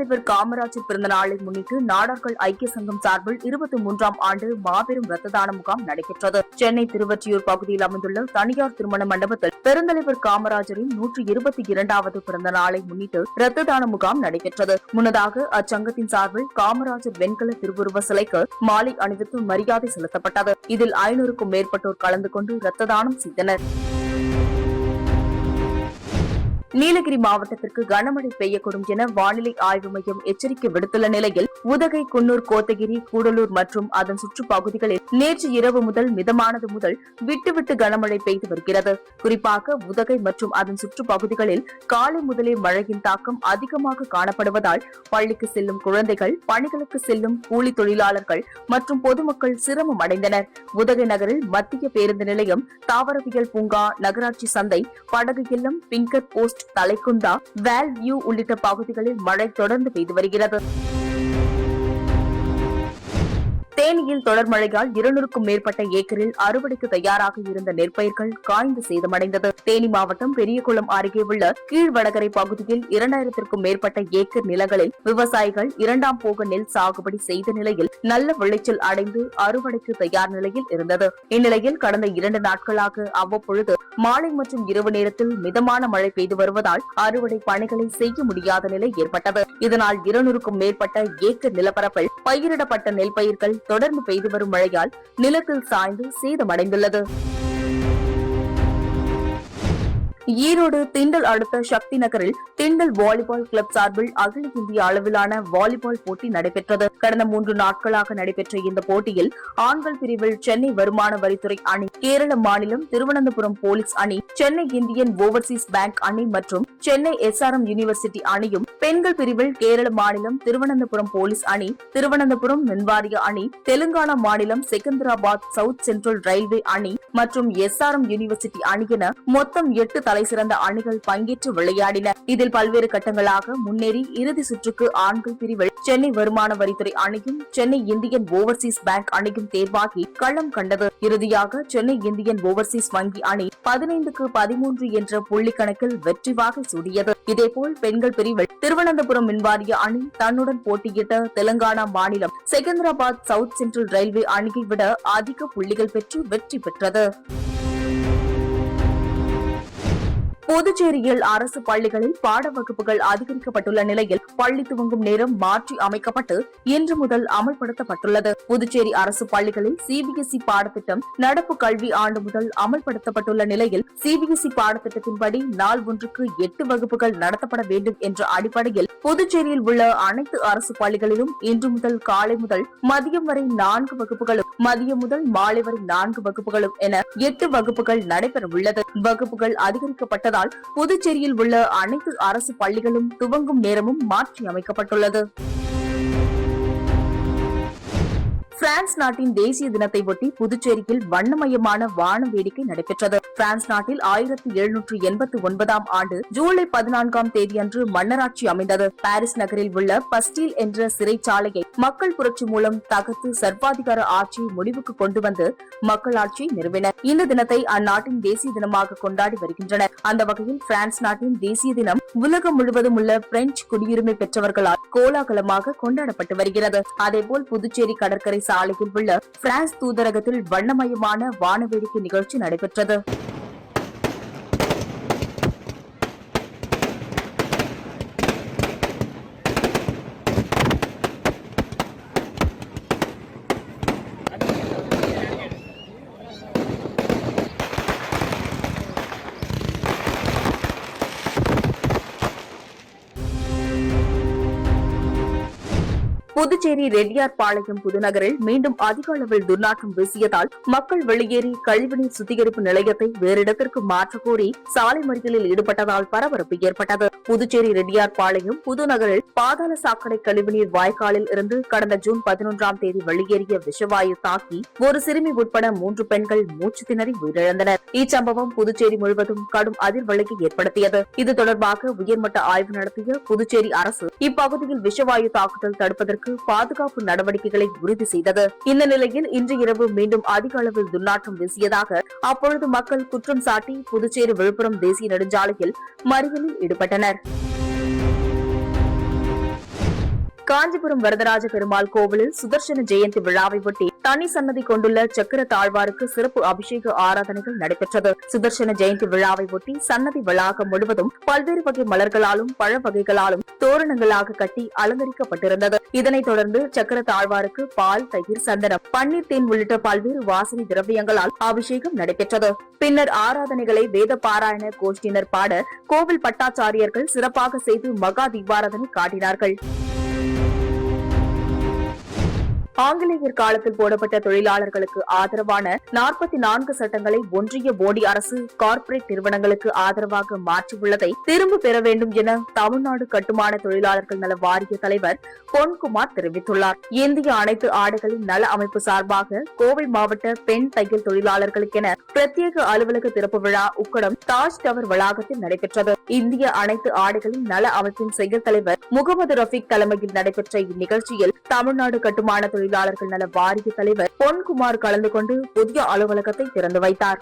தலைவர் காமராஜர் பிறந்த நாளை முன்னிட்டு நாடார்கள் ஐக்கிய சங்கம் சார்பில் இருபத்தி மூன்றாம் ஆண்டு மாபெரும் ரத்த தான முகாம் நடைபெற்றது. சென்னை திருவொற்றியூர் பகுதியில் அமைந்துள்ள தனியார் திருமண மண்டபத்தில் பெருந்தலைவர் காமராஜரின் நூற்றி இருபத்தி இரண்டாவது பிறந்த நாளை முன்னிட்டு ரத்த தான முகாம் நடைபெற்றது. முன்னதாக அச்சங்கத்தின் சார்பில் காமராஜர் வெண்கல திருவுருவ சிலைக்கு மாலை அணிவித்து மரியாதை செலுத்தப்பட்டது. இதில் ஐநூறுக்கும் மேற்பட்டோர் கலந்து கொண்டு ரத்த தானம் செய்தனர். நீலகிரி மாவட்டத்திற்கு கனமழை பெய்யக்கூடும் என வானிலை ஆய்வு மையம் எச்சரிக்கை விடுத்துள்ள நிலையில் உதகை குன்னூர் கோத்தகிரி கூடலூர் மற்றும் அதன் சுற்றுப்பகுதிகளில் நேற்று இரவு முதல் மிதமானது முதல் விட்டுவிட்டு கனமழை பெய்து வருகிறது. குறிப்பாக உதகை மற்றும் அதன் சுற்றுப்பகுதிகளில் காலை முதலே மழையின் தாக்கம் அதிகமாக காணப்படுவதால் பள்ளிக்கு செல்லும் குழந்தைகள் பணிகளுக்கு செல்லும் கூலி தொழிலாளர்கள் மற்றும் பொதுமக்கள் சிரமம் அடைந்தனர். உதகை நகரில் மத்திய பேருந்து நிலையம் தாவரவியல் பூங்கா நகராட்சி சந்தை படகு இல்லம் Finger Post Thalaikundha Vel View உள்ளிட்ட பகுதிகளில் மழை தொடர்ந்து பெய்து வருகிறது. தேனியில் தொடர் மழையால் இருநூறுக்கும் மேற்பட்ட ஏக்கரில் அறுவடைக்கு தயாராக இருந்த நெற்பயிர்கள் காய்ந்து சேதமடைந்தது. தேனி மாவட்டம் பெரியகுளம் அருகே உள்ள கீழ்வடகரை பகுதியில் இரண்டாயிரத்திற்கும் மேற்பட்ட ஏக்கர் நிலங்களில் விவசாயிகள் இரண்டாம் போக நெல் சாகுபடி செய்த நிலையில் நல்ல விளைச்சல் அடைந்து அறுவடைக்கு தயார் நிலையில் இருந்தது. இந்நிலையில் கடந்த இரண்டு நாட்களாக அவ்வப்பொழுது மாலை மற்றும் இரவு நேரத்தில் மிதமான மழை பெய்து வருவதால் அறுவடை பணிகளை செய்ய முடியாத நிலை ஏற்பட்டது. இதனால் இருநூறுக்கும் மேற்பட்ட ஏக்கர் நிலப்பரப்பில் பயிரிடப்பட்ட நெல் பயிர்கள் தொடர்ந்து பெய்து வரும் மழையால் நிலத்தில் சாய்ந்து சேதமடைந்துள்ளது. ஈரோடு திண்டல் அடுத்த சக்தி நகரில் திண்டல் வாலிபால் கிளப் சார்பில் அகில இந்திய அளவிலான வாலிபால் போட்டி நடைபெற்றது. கடந்த மூன்று நாட்களாக நடைபெற்ற இந்த போட்டியில் ஆண்கள் பிரிவில் சென்னை வருமான வரித்துறை அணி கேரள மாநிலம் திருவனந்தபுரம் போலீஸ் அணி சென்னை இந்தியன் ஓவர்சீஸ் பேங்க் அணி மற்றும் சென்னை எஸ்ஆர்எம் யூனிவர்சிட்டி அணியும் பெண்கள் பிரிவில் கேரள மாநிலம் திருவனந்தபுரம் போலீஸ் அணி திருவனந்தபுரம் மின்வாரிய அணி தெலுங்கானா மாநிலம் செகந்திராபாத் சவுத் சென்ட்ரல் ரயில்வே அணி மற்றும் எஸ்ஆர்எம் யூனிவர்சிட்டி அணி என மொத்தம் எட்டு தலை தலைசிறந்த அணிகள் பங்கேற்று விளையாடின. இதில் பல்வேறு கட்டங்களாக முன்னேறி இறுதி சுற்றுக்கு ஆண்கள் பிரிவில் சென்னை வருமான வரித்துறை அணியும் சென்னை இந்தியன் ஓவர்சீஸ் பேங்க் அணியும் தேர்வாகி களம் கண்டது. இறுதியாக சென்னை இந்தியன் ஓவர்சீஸ் வங்கி அணி பதினைந்துக்கு பதிமூன்று என்ற புள்ளி கணக்கில் வெற்றி வாகை சூடியது. இதேபோல் பெண்கள் பிரிவில் திருவனந்தபுரம் மின்வாரிய அணி தன்னுடன் போட்டியிட்ட தெலங்கானா மாநிலம் செகந்திராபாத் சவுத் சென்ட்ரல் ரயில்வே அணியை விட அதிக புள்ளிகள் பெற்று வெற்றி பெற்றது. புதுச்சேரியில் அரசு பள்ளிகளில் பாட வகுப்புகள் அதிகரிக்கப்பட்டுள்ள நிலையில் பள்ளி துவங்கும் நேரம் மாற்றி அமைக்கப்பட்டு இன்று முதல் அமல்படுத்தப்பட்டுள்ளது. புதுச்சேரி அரசு பள்ளிகளில் சிபிஎஸ்இ பாடத்திட்டம் நடப்பு கல்வி ஆண்டு முதல் அமல்படுத்தப்பட்டுள்ள நிலையில் சிபிஎஸ்இ பாடத்திட்டத்தின்படி நாள் ஒன்றுக்கு எட்டு வகுப்புகள் நடத்தப்பட வேண்டும் என்ற அடிப்படையில் புதுச்சேரியில் உள்ள அனைத்து அரசு பள்ளிகளிலும் இன்று முதல் காலை முதல் மதியம் வரை நான்கு வகுப்புகளும் மதியம் முதல் மாலை வரை நான்கு வகுப்புகளும் என எட்டு வகுப்புகள் நடைபெறவுள்ளது. வகுப்புகள் அதிகரிக்கப்பட்டதால் புதுச்சேரியில் உள்ள அனைத்து அரசு பள்ளிகளும் துவங்கும் நேரமும் மாற்றி அமைக்கப்பட்டுள்ளது. பிரான்ஸ் நாட்டின் தேசிய தினத்தை ஒட்டி புதுச்சேரியில் வண்ணமயமான வான வேடிக்கை நடைபெற்றது. பிரான்ஸ் நாட்டில் ஆயிரத்தி எழுநூற்று எண்பத்தி ஒன்பதாம் ஆண்டு ஜூலை பதினான்காம் தேதியன்று மன்னராட்சி அமைந்தது. பாரிஸ் நகரில் உள்ள பஸ்டீல் என்ற சிறைச்சாலையை மக்கள் புரட்சி மூலம் தகர்த்து சர்வாதிகார ஆட்சியை முடிவுக்கு கொண்டு வந்து மக்களாட்சியை நிறுவினர். இந்த தினத்தை அந்நாட்டின் தேசிய தினமாக கொண்டாடி வருகின்றனர். அந்த வகையில் பிரான்ஸ் நாட்டின் தேசிய தினம் உலகம் முழுவதும் உள்ள பிரெஞ்சு குடியுரிமை பெற்றவர்களால் கோலாகலமாக கொண்டாடப்பட்டு வருகிறது. அதேபோல் புதுச்சேரி கடற்கரை சாலையில் உள்ள பிரான்ஸ் தூதரகத்தில் வண்ணமயமான வானவேடிக்கை நிகழ்ச்சி நடைபெற்றது. புதுச்சேரி ரெட்டியார்பாளையம் புதுநகரில் மீண்டும் அதிக அளவில் துர்நாற்றம் வீசியதால் மக்கள் வெளியேறி கழிவுநீர் சுத்திகரிப்பு நிலையத்தை வேறு இடத்திற்கு மாற்றக் கோரி சாலை மறியலில் ஈடுபட்டதால் பரபரப்பு ஏற்பட்டது. புதுச்சேரி ரெட்டியார்பாளையம் புதுநகரில் பாதாள சாக்கடை கழிவுநீர் வாய்க்காலில் இருந்து கடந்த ஜூன் பதினொன்றாம் தேதி வெளியேறிய விஷவாயு தாக்கி ஒரு சிறுமி உட்பட மூன்று பெண்கள் மூச்சு திணறி உயிரிழந்தனர். இச்சம்பவம் புதுச்சேரி முழுவதும் கடும் அதிர்வலையை ஏற்படுத்தியது. இது தொடர்பாக உயர்மட்ட ஆய்வு நடத்திய புதுச்சேரி அரசு இப்பகுதியில் விஷவாயு தாக்குதல் தடுப்பதற்கு பாதுகாப்பு நடவடிக்கைகளை உறுதி செய்தது. இந்த நிலையில் இன்று இரவு மீண்டும் அதிக அளவில் துர்நாற்றம் வீசியதாக அப்பொழுது மக்கள் குற்றம் சாட்டி புதுச்சேரி விழுப்புரம் தேசிய நெடுஞ்சாலையில் மறியலில் ஈடுபட்டனர். காஞ்சிபுரம் வரதராஜ பெருமாள் கோவிலில் சுதர்சன ஜெயந்தி விழாவை ஒட்டி தனி சன்னதி கொண்டுள்ள சக்கர தாழ்வாருக்கு சிறப்பு அபிஷேக ஆராதனைகள் நடைபெற்றது. சுதர்சன ஜெயந்தி விழாவை ஒட்டி சன்னதி வளாகம் முழுவதும் பல்வேறு வகை மலர்களாலும் பழ வகைகளாலும் தோரணங்களாக கட்டி அலங்கரிக்கப்பட்டிருந்தது. இதனைத் தொடர்ந்து சக்கர தாழ்வாருக்கு பால் தயிர் சந்தனம் பன்னீர் தேன் உள்ளிட்ட பல்வேறு வாசனை திரவியங்களால் அபிஷேகம் நடைபெற்றது. பின்னர் ஆராதனைகளை வேத பாராயண கோஷ்டியினர் பாட கோவில் பட்டாச்சாரியர்கள் சிறப்பாக செய்து மகா தீபாராதனை காட்டினார்கள். ஆங்கிலேயர் காலத்தில் போடப்பட்ட தொழிலாளர்களுக்கு ஆதரவான நாற்பத்தி நான்கு சட்டங்களை ஒன்றிய மோடி அரசு கார்ப்பரேட் நிறுவனங்களுக்கு ஆதரவாக மாற்றியுள்ளதை திரும்ப பெற வேண்டும் என தமிழ்நாடு கட்டுமான தொழிலாளர்கள் நல வாரிய தலைவர் பொன்குமார் தெரிவித்துள்ளார். இந்திய அனைத்து ஆடைகளின் நல அமைப்பு சார்பாக கோவை மாவட்ட பெண் தையல் தொழிலாளர்களுக்கென பிரத்யேக அலுவலக திறப்பு விழா உக்கடம் தாஜ் டவர் வளாகத்தில் நடைபெற்றது. இந்திய அனைத்து ஆடைகளின் நல அமைப்பின் செயல் தலைவர் முகமது ரஃபீக் தலைமையில் நடைபெற்ற இந்நிகழ்ச்சியில் தமிழ்நாடு கட்டுமான தொழில் தொழிலாளர்கள் நல வாரிய தலைவர் பொன்குமார் கலந்து கொண்டு புதிய அலுவலகத்தை திறந்து வைத்தார்.